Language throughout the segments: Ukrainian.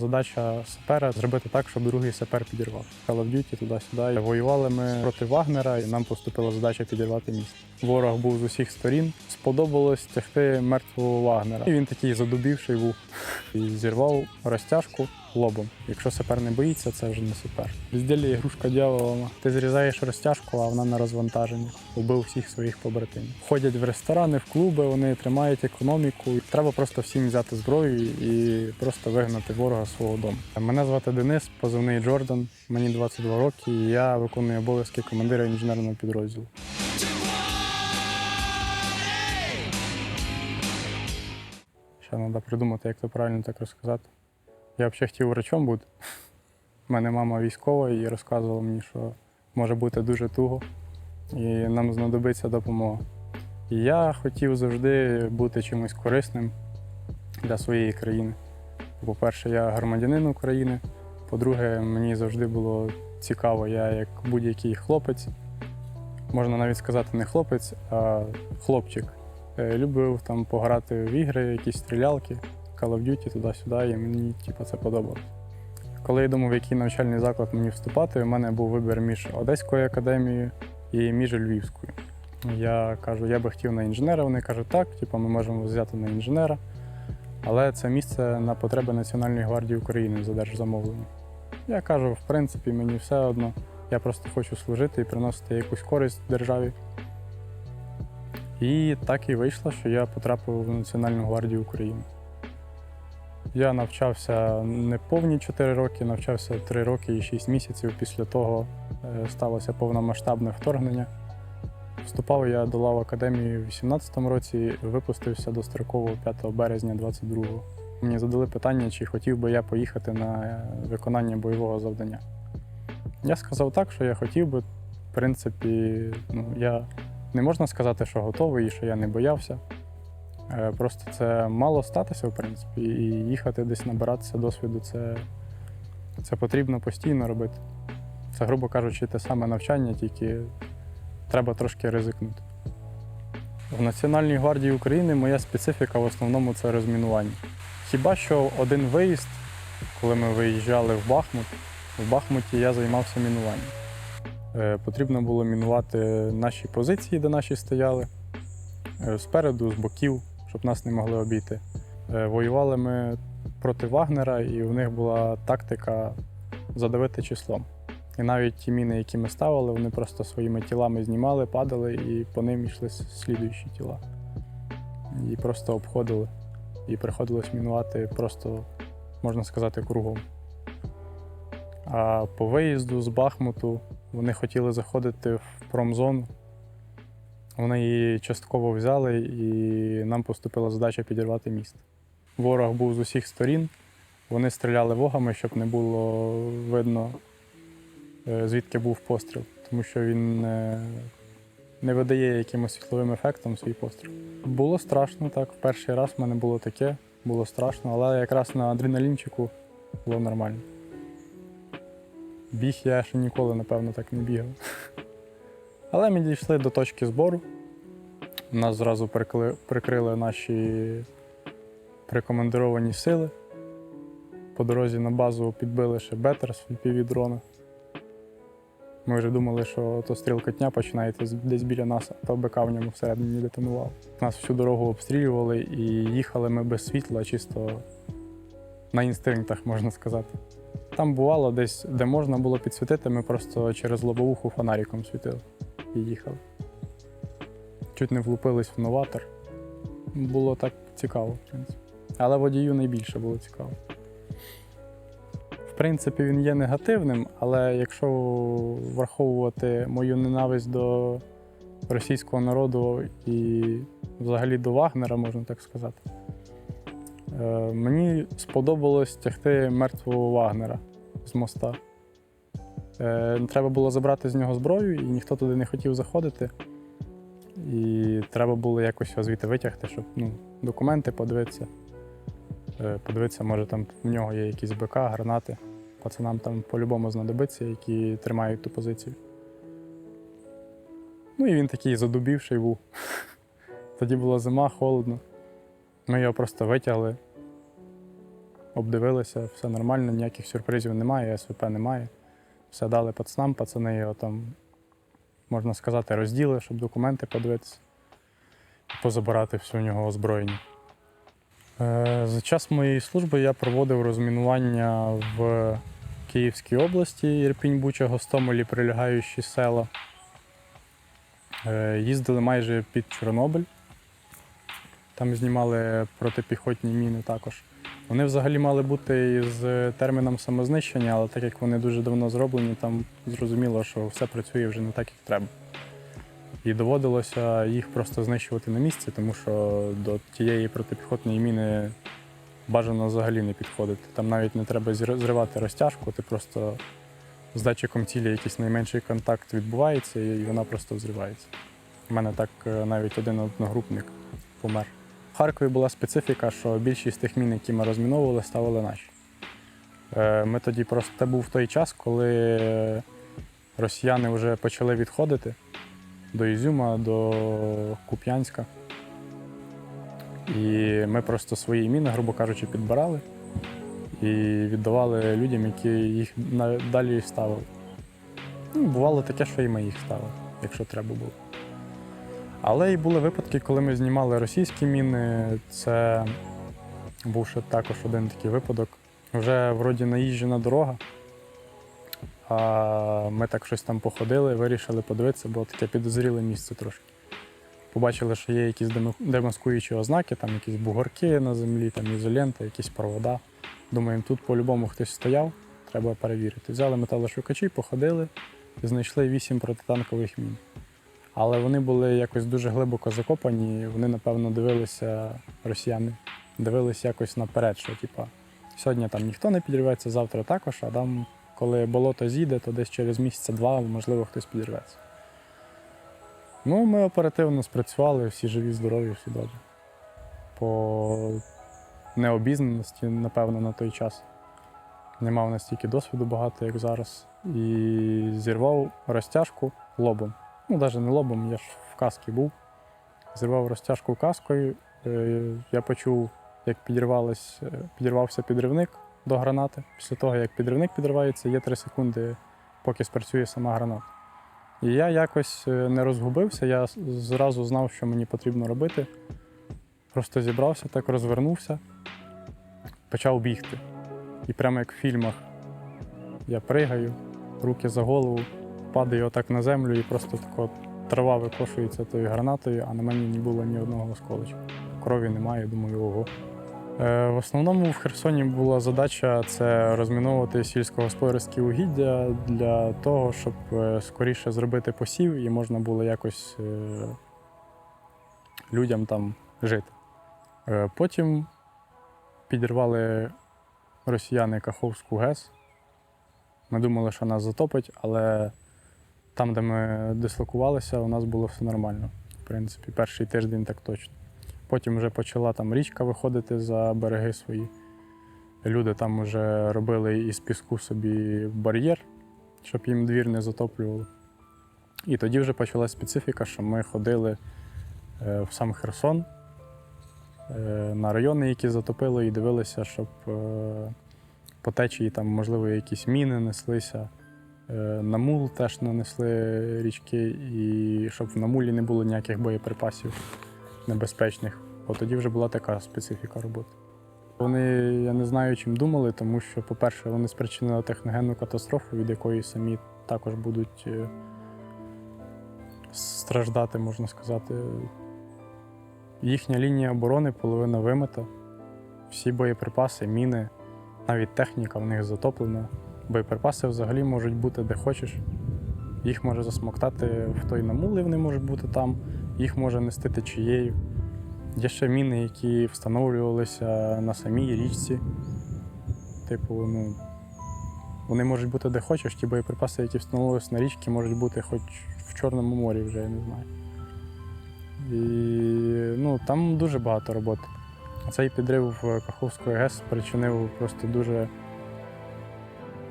Задача сапера зробити так, щоб другий сапер підірвав. Call of Duty туди-сюди. Воювали ми проти Вагнера, і нам поступила задача підірвати міст. Ворог був з усіх сторін. Сподобалось тягти мертвого Вагнера. І він такий задубівший був і зірвав розтяжку лобом. Якщо сапер не боїться, це вже не сапер. Візділі ігрушка дьявола. Ти зрізаєш розтяжку, а вона на розвантаженні. Убив всіх своїх побратимів. Ходять в ресторани, в клуби, вони тримають економіку. Треба просто всім взяти зброю і просто вигнати ворога з свого дому. Мене звати Денис, позивний Джордан. Мені 22 роки. і Я виконую обов'язки командира інженерного підрозділу. Ще треба придумати, як це правильно так розказати. Я взагалі хотів врачом бути. У мене мама військова і розказувала мені, що може бути дуже туго, і нам знадобиться допомога. І я хотів завжди бути чимось корисним для своєї країни. По-перше, я громадянин України. По-друге, мені завжди було цікаво, я як будь-який хлопець, можна навіть сказати, не хлопець, а хлопчик. Е, Любив там пограти в ігри, якісь стрілялки, Call of Duty туди-сюди, і мені типу, це подобалось. Коли я думав, в який навчальний заклад мені вступати, у мене був вибір між Одеською академією і між Львівською. Я кажу, я би хотів на інженера. Вони кажуть, так, типу, ми можемо взяти на інженера, але це місце на потреби Національної гвардії України за держзамовлення. Я кажу, в принципі, мені все одно. Я просто хочу служити і приносити якусь користь державі. І так і вийшло, що я потрапив в Національну гвардію України. Я навчався не повні 4 роки, навчався 3 роки і 6 місяців. Після того е, сталося повномасштабне вторгнення. Вступав я до лав академії у 18-му році, випустився достроково 5 березня 22-го. Мені задали питання, чи хотів би я поїхати на е, виконання бойового завдання. Я сказав так, що я хотів би. В принципі, ну, я не можна сказати, що готовий і що я не боявся. Е, Просто це мало статися, в принципі, і їхати десь набиратися досвіду це, це потрібно постійно робити. Це, грубо кажучи, те саме навчання, тільки треба трошки ризикнути. В Національній гвардії України моя специфіка в основному це розмінування. Хіба що один виїзд, коли ми виїжджали в Бахмут, в Бахмуті я займався мінуванням. Е, Потрібно було мінувати наші позиції, де наші стояли, е, спереду, з боків, щоб нас не могли обійти. Е, Воювали ми проти Вагнера, і у них була тактика задавити числом. І навіть ті міни, які ми ставили, вони просто своїми тілами знімали, падали, і по ним йшли слідуючі тіла. І просто обходили. І приходилось мінувати просто, можна сказати, кругом. А по виїзду з Бахмуту вони хотіли заходити в промзону. Вони її частково взяли, і нам поступила задача підірвати міст. Ворог був з усіх сторін. Вони стріляли вогами, щоб не було видно, е, звідки був постріл, тому що він е, не видає якимось світловим ефектом свій постріл. Було страшно так. В перший раз в мене було таке, було страшно, але якраз на адреналінчику було нормально. Біг я ще ніколи, напевно, так не бігав. Але ми дійшли до точки збору. Нас зразу прикли- прикрили наші прикомандировані сили. По дорозі на базу підбили ще бетер з дрона. Ми вже думали, що то стрілкотня починається десь біля нас, а то БК в ньому всередині детонував. Нас всю дорогу обстрілювали і їхали ми без світла, чисто на інстинктах, можна сказати. Там бувало десь, де можна було підсвітити, ми просто через лобовуху фонариком світили і їхали. Чуть не влупились в новатор. Було так цікаво, в принципі. Але водію найбільше було цікаво. В принципі, він є негативним, але якщо враховувати мою ненависть до російського народу і взагалі до Вагнера, можна так сказати, е, мені сподобалось тягти мертвого Вагнера з моста. Е, Треба було забрати з нього зброю, і ніхто туди не хотів заходити. І треба було якось його звідти витягти, щоб ну, документи подивитися. Е, Подивитися, може там в нього є якісь БК, гранати. Пацанам там по-любому знадобиться, які тримають ту позицію. Ну і він такий задубівший був. Тоді була зима, холодно. Ми його просто витягли, обдивилися, все нормально, ніяких сюрпризів немає, СВП немає. Все дали пацанам, пацани його там, можна сказати, розділи, щоб документи подивитися, і позабирати все у нього озброєння. Е, За час моєї служби я проводив розмінування в Київській області, Ірпінь, Буча, Гостомелі, прилягаючі села. Е, Їздили майже під Чорнобиль. Там знімали протипіхотні міни також. Вони взагалі мали бути з терміном самознищення, але так як вони дуже давно зроблені, там зрозуміло, що все працює вже не так, як треба. І доводилося їх просто знищувати на місці, тому що до тієї протипіхотної міни бажано взагалі не підходити. Там навіть не треба зривати розтяжку, ти просто з датчиком цілі якийсь найменший контакт відбувається і вона просто взривається. У мене так е, навіть один одногрупник помер. Харкові була специфіка, що більшість тих мін, які ми розміновували, ставили наші. Е, Ми тоді просто це був той час, коли росіяни вже почали відходити до Ізюма, до Куп'янська. І ми просто свої міни, грубо кажучи, підбирали і віддавали людям, які їх далі ставили. Ну, бувало таке, що і ми їх ставили, якщо треба було. Але і були випадки, коли ми знімали російські міни. Це був ще також один такий випадок. Вже вроді наїжджена дорога. А ми так щось там походили, вирішили подивитися, бо таке підозріле місце трошки. Побачили, що є якісь демаскуючі ознаки, там якісь бугорки на землі, там ізолента, якісь провода. Думаємо, тут по-любому хтось стояв, треба перевірити. Взяли металошукачі, походили і знайшли вісім протитанкових мін. Але вони були якось дуже глибоко закопані, вони, напевно, дивилися, росіяни, дивилися якось наперед, що типа, сьогодні там ніхто не підірветься, завтра також, а там, коли болото зійде, то десь через місяця-два, можливо, хтось підірветься. Ну, ми оперативно спрацювали, всі живі, здорові, всі добре. По необізнаності, напевно, на той час. Не мав настільки досвіду багато, як зараз. І зірвав розтяжку лобом. Ну, навіть не лобом, я ж в каскі був. Зірвав розтяжку каскою. Е, Я почув, як е, підірвався підривник до гранати. Після того, як підривник підривається, є 3 секунди, поки спрацює сама граната. І я якось е, не розгубився, я зразу знав, що мені потрібно робити. Просто зібрався, так розвернувся, почав бігти. І прямо як в фільмах я пригаю, руки за голову, падаю отак на землю і просто тако трава викошується тою гранатою, а на мені не було ні одного осколочка. Крові немає, думаю, ого. Е, В основному в Херсоні була задача це розміновувати сільськогосподарські угіддя для того, щоб е, скоріше зробити посів і можна було якось е, людям там жити. Потім підірвали росіяни Каховську ГЕС. Ми думали, що нас затопить, але там, де ми дислокувалися, у нас було все нормально. В принципі, перший тиждень так точно. Потім вже почала там річка виходити за береги свої. Люди там вже робили із піску собі бар'єр, щоб їм двір не затоплювало. І тоді вже почалася специфіка, що ми ходили е, в сам Херсон е, на райони, які затопило, і дивилися, щоб е, по течії там, можливо, якісь міни неслися. Е, На мул теж нанесли річки, і щоб в намулі не було ніяких боєприпасів небезпечних. От тоді вже була така специфіка роботи. Вони, я не знаю, чим думали, тому що, по-перше, вони спричинили техногенну катастрофу, від якої самі також будуть е, страждати, можна сказати. Їхня лінія оборони половина вимита, всі боєприпаси, міни, навіть техніка в них затоплена. Боєприпаси взагалі можуть бути де хочеш. Їх може засмоктати в той намул, і вони можуть бути там, їх може нести течією. Є ще міни, які встановлювалися на самій річці. Типу, ну, вони можуть бути де хочеш, ті боєприпаси, які встановилися на річці, можуть бути хоч в Чорному морі вже, я не знаю. І ну, там дуже багато роботи. Цей підрив Каховської ГЕС спричинив просто дуже.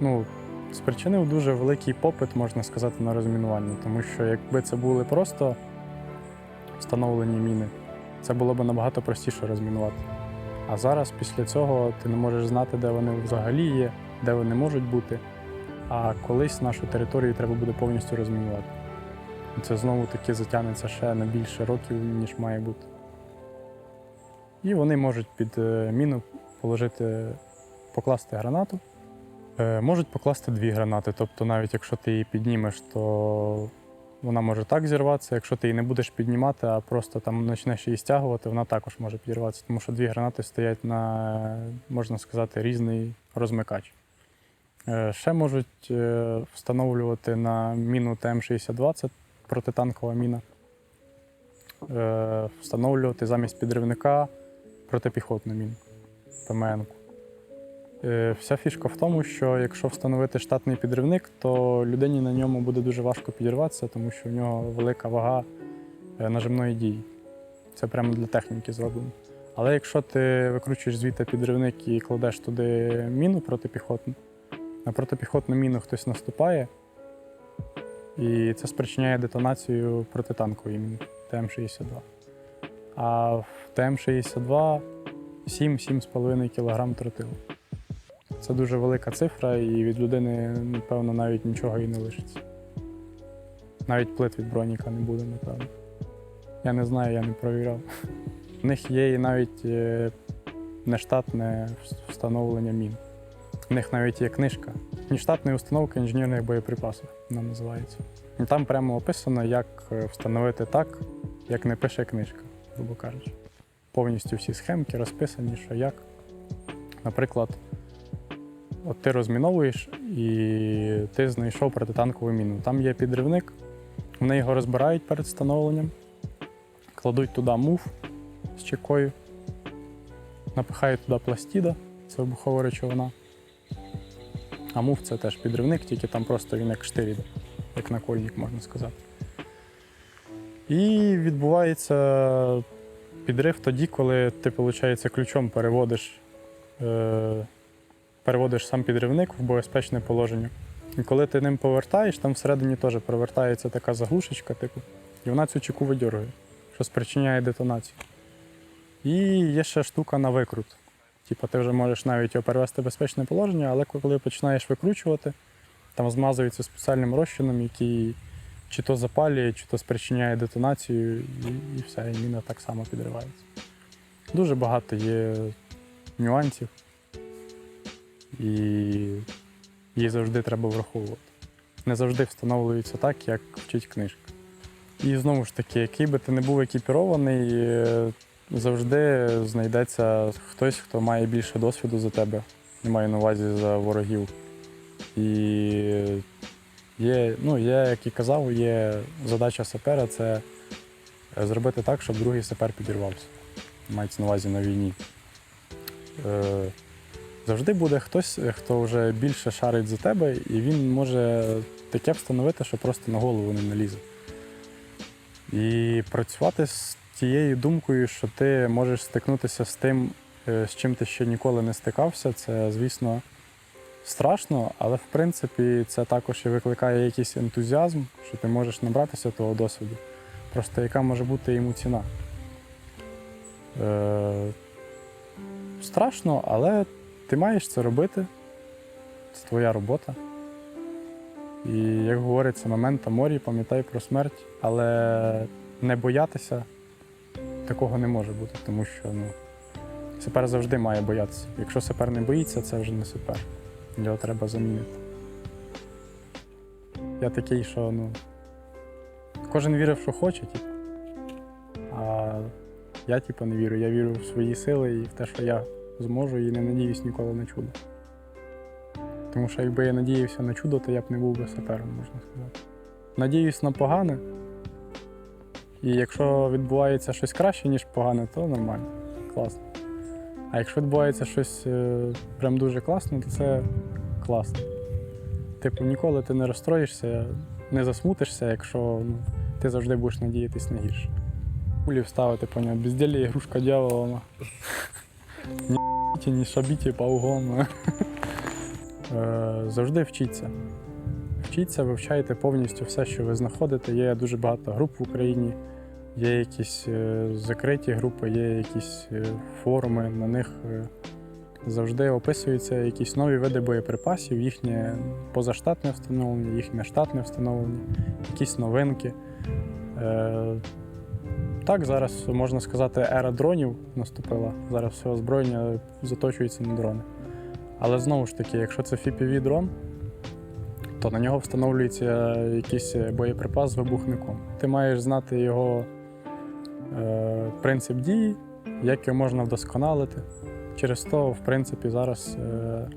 Ну, спричинив дуже великий попит, можна сказати, на розмінування. Тому що якби це були просто встановлені міни, це було б набагато простіше розмінувати. А зараз після цього ти не можеш знати, де вони взагалі є, де вони можуть бути. А колись нашу територію треба буде повністю розмінувати. І Це знову таки затягнеться ще на більше років, ніж має бути. І вони можуть під е, міну положити, покласти гранату. Е, Можуть покласти дві гранати. Тобто, навіть якщо ти її піднімеш, то вона може так зірватися. Якщо ти її не будеш піднімати, а просто там почнеш її стягувати, вона також може підірватися. Тому що дві гранати стоять на, можна сказати, різний розмикач. Е, Ще можуть е, встановлювати на міну ТМ-62, це протитанкова міна. Встановлювати замість підривника протипіхотну міну ПМН. Е, Вся фішка в тому, що якщо встановити штатний підривник, то людині на ньому буде дуже важко підірватися, тому що в нього велика вага е, нажимної дії. Це прямо для техніки зроблено. Але якщо ти викручуєш звідти підривник і кладеш туди міну протипіхотну, на протипіхотну міну хтось наступає, і це спричиняє детонацію протитанкової міни ТМ-62. А в ТМ-62 7-7,5 кг тротилу. Це дуже велика цифра, і від людини, напевно, навіть нічого і не лишиться. Навіть плит від броніка не буде, напевно. Я не знаю, я не провіряв. У них є і навіть е, нештатне встановлення мін. У них навіть є книжка. Нештатна установка інженерних боєприпасів, вона називається. І там прямо описано, як е, встановити так, як не пише книжка, грубо кажучи. Повністю всі схемки розписані, що як. Наприклад, от ти розміновуєш і ти знайшов протитанкову міну. Там є підривник, вони його розбирають перед встановленням, кладуть туди мув з чекою, напихають туди пластіда, це вибухова речовина. А мув це теж підривник, тільки там просто він як штир іде, як накольник, можна сказати. І відбувається підрив тоді, коли ти, виходить, ключом переводиш, е, переводиш сам підривник в безпечне положення. І коли ти ним повертаєш, там всередині теж провертається така заглушечка, типу, і вона цю чеку видьоргує, що спричиняє детонацію. І є ще штука на викрут. Типу, ти вже можеш навіть його перевести в безпечне положення, але коли починаєш викручувати, там змазується спеціальним розчином, який чи то запалює, чи то спричиняє детонацію, і, і все, і міна так само підривається. Дуже багато є нюансів, і її завжди треба враховувати. Не завжди встановлюється так, як вчить книжка. І знову ж таки, який би ти не був екіпірований, е, завжди знайдеться хтось, хто має більше досвіду за тебе. Не маю на увазі за ворогів. І є, ну, є, як і казав, є задача сапера це зробити так, щоб другий сапер підірвався. Мається на увазі на війні. Е, завжди буде хтось, хто вже більше шарить за тебе, і він може таке встановити, що просто на голову не налізе. І працювати з тією думкою, що ти можеш стикнутися з тим, е, з чим ти ще ніколи не стикався, це, звісно, страшно, але в принципі це також і викликає якийсь ентузіазм, що ти можеш набратися того досвіду. Просто яка може бути йому ціна. Е, страшно, але ти маєш це робити. Це твоя робота. І як говориться, момента морі, пам'ятай про смерть, але не боятися такого не може бути, тому що ну, сапер завжди має боятися. Якщо сапер не боїться, це вже не сапер. Його треба замінити. Я такий, що ну, кожен вірив, що хоче, типу. а я типу, не вірю. Я вірю в свої сили і в те, що я зможу, і не надіюсь ніколи на чудо. Тому що якби я надіявся на чудо, то я б не був би сапером, можна сказати. Надіюсь на погане. І якщо відбувається щось краще, ніж погане, то нормально, класно. А якщо відбувається щось е, прям дуже класно, то це класно. Типу, ніколи ти не розстроїшся, не засмутишся, якщо ну, ти завжди будеш надіятись на гірше. Кулі вставити, поняв, безділля ігрушка дьявола. Ні шабіті паугом. Е, Завжди вчіться. Вчіться, вивчайте повністю все, що ви знаходите. Є дуже багато груп в Україні, Є якісь е, закриті групи, є якісь е, форуми, на них завжди описуються якісь нові види боєприпасів, їхнє позаштатне встановлення, їхнє штатне встановлення, якісь новинки. Так, зараз можна сказати, ера дронів наступила. Зараз все озброєння заточується на дрони. Але знову ж таки, якщо це fpv дрон, то на нього встановлюється якийсь боєприпас з вибухником. Ти маєш знати його е, принцип дії, як його можна вдосконалити. Через то, в принципі, зараз е, е,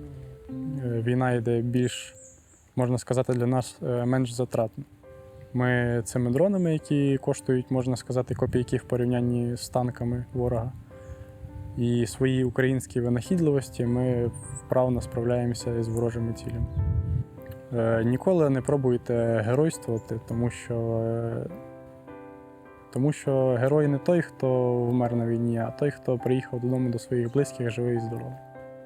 війна йде більш, можна сказати, для нас е, менш затратно. Ми цими дронами, які коштують, можна сказати, копійки в порівнянні з танками ворога, і своїй українській винахідливості ми вправно справляємося з ворожими цілями. Е, Ніколи не пробуйте геройствувати, тому що, е, тому що герой не той, хто вмер на війні, а той, хто приїхав додому до своїх близьких живий і здоровий.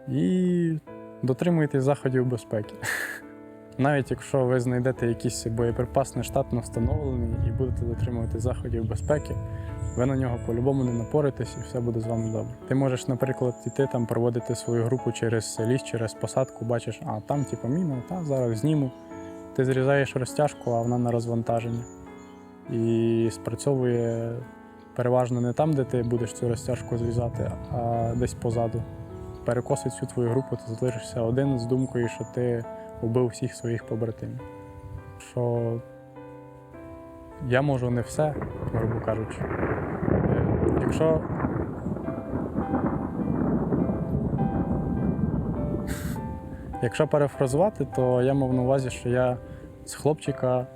І дотримуйтесь заходів безпеки. Навіть якщо ви знайдете якийсь боєприпас нештатно встановлений і будете дотримувати заходів безпеки, ви на нього по-любому не напоритесь і все буде з вами добре. Ти можеш, наприклад, іти там проводити свою групу через ліс, через посадку, бачиш, а там типу міна, та зараз зніму. Ти зрізаєш розтяжку, а вона на розвантаженні. І спрацьовує переважно не там, де ти будеш цю розтяжку зрізати, а десь позаду. Перекосить всю твою групу, ти залишишся один з думкою, що ти убив всіх своїх побратимів. Що я можу не все, грубо кажучи. Е, Якщо. Якщо перефразувати, то я мав на увазі, що я з хлопчика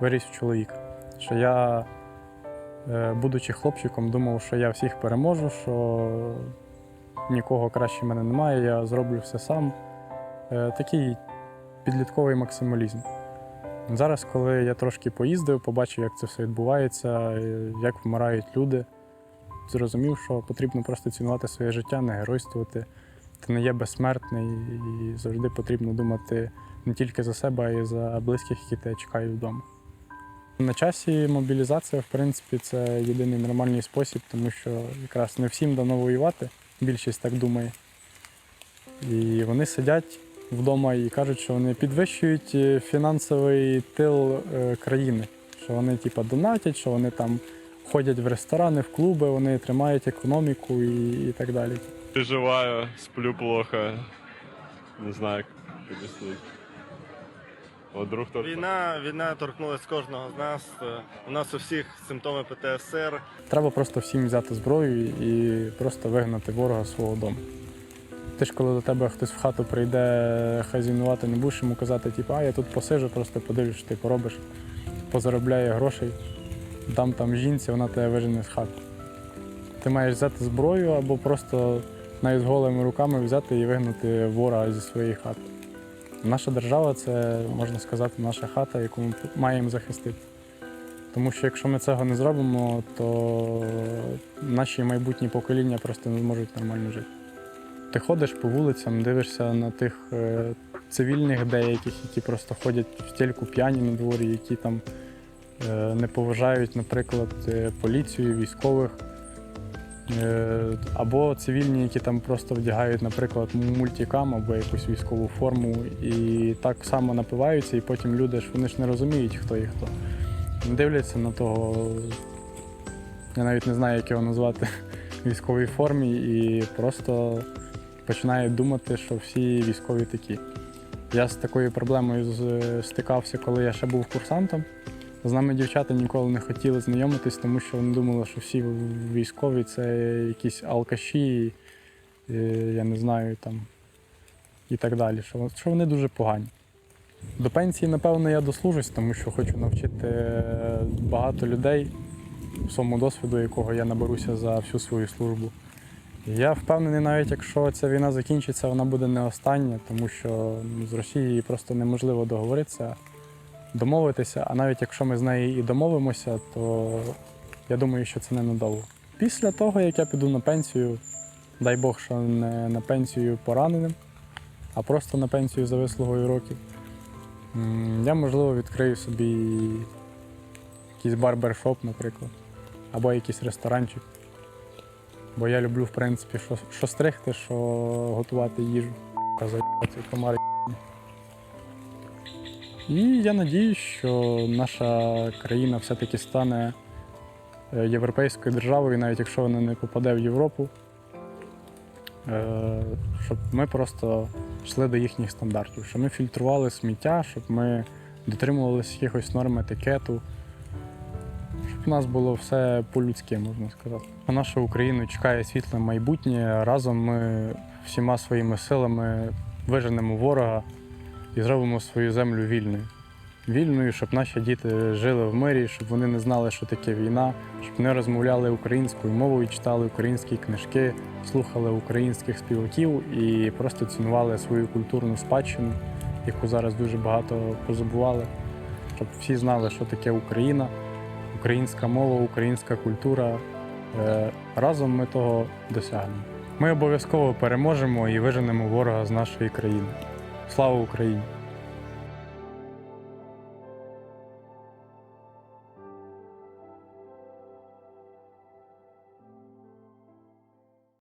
виріс в чоловіка. Що я, е, будучи хлопчиком, думав, що я всіх переможу, що нікого краще мене немає, я зроблю все сам. Е, Такий підлітковий максималізм. Зараз, коли я трошки поїздив, побачив, як це все відбувається, е, як вмирають люди, зрозумів, що потрібно просто цінувати своє життя, не геройствувати. Ти не є безсмертний і завжди потрібно думати не тільки за себе, а й за близьких, які тебе чекають вдома. На часі мобілізація, в принципі, це єдиний нормальний спосіб, тому що якраз не всім дано воювати, більшість так думає. І вони сидять вдома і кажуть, що вони підвищують е, фінансовий тил е, країни, що вони типа донатять, що вони там ходять в ресторани, в клуби, вони тримають економіку і, і так далі. Переживаю, сплю плохо. Не знаю, як. От друг то Війна, війна торкнулася кожного з нас. У нас у всіх симптоми ПТСР. Треба просто всім взяти зброю і просто вигнати ворога з свого дому. Ти ж коли до тебе хтось в хату прийде хазінувати, не будеш йому казати, типу, а я тут посижу, просто подивлюсь, ти поробиш, позаробляє грошей, дам там жінці, вона тебе вижене з хати. Ти маєш взяти зброю або просто навіть голими руками взяти і вигнати ворога зі своєї хати. Наша держава це, можна сказати, наша хата, яку ми маємо захистити. Тому що якщо ми цього не зробимо, то наші майбутні покоління просто не зможуть нормально жити. Ти ходиш по вулицям, дивишся на тих е, цивільних деяких, які просто ходять в стільку п'яні на дворі, які там е, не поважають, наприклад, е, поліцію, військових. Або цивільні, які там просто вдягають, наприклад, мультикам або якусь військову форму і так само напиваються, і потім люди ж вони ж не розуміють, хто є хто. Дивляться на того, я навіть не знаю, як його назвати, військовій формі, і просто починають думати, що всі військові такі. Я з такою проблемою стикався, коли я ще був курсантом. З нами дівчата ніколи не хотіли знайомитись, тому що вони думали, що всі військові це якісь алкаші, е, я не знаю, там і так далі. Що, вони дуже погані. До пенсії, напевно, я дослужусь, тому що хочу навчити е, багато людей всьому досвіду, якого я наберуся за всю свою службу. Я впевнений, навіть якщо ця війна закінчиться, вона буде не остання, тому що ну, з Росією просто неможливо договоритися домовитися, а навіть якщо ми з нею і домовимося, то я думаю, що це ненадовго. Після того, як я піду на пенсію, дай Бог, що не на пенсію пораненим, а просто на пенсію за вислугою років, я, можливо, відкрию собі якийсь барбершоп, наприклад. або якийсь ресторанчик. Бо я люблю, в принципі, що, що стригти, що готувати їжу. Заїбаться комари. І я надіюсь, що наша країна все-таки стане е, європейською державою, навіть якщо вона не попаде в Європу. Е, Щоб ми просто йшли до їхніх стандартів, щоб ми фільтрували сміття, щоб ми дотримувалися якихось норм етикету, у нас було все по-людськи, можна сказати. Нашу Україну чекає світле майбутнє. Разом ми всіма своїми силами виженемо ворога і зробимо свою землю вільною. Вільною, щоб наші діти жили в мирі, щоб вони не знали, що таке війна, щоб вони розмовляли українською мовою, читали українські книжки, слухали українських співаків і просто цінували свою культурну спадщину, яку зараз дуже багато позабували, щоб всі знали, що таке Україна, українська мова, українська культура. Е, Разом ми того досягнемо. Ми обов'язково переможемо і виженемо ворога з нашої країни. Слава Україні!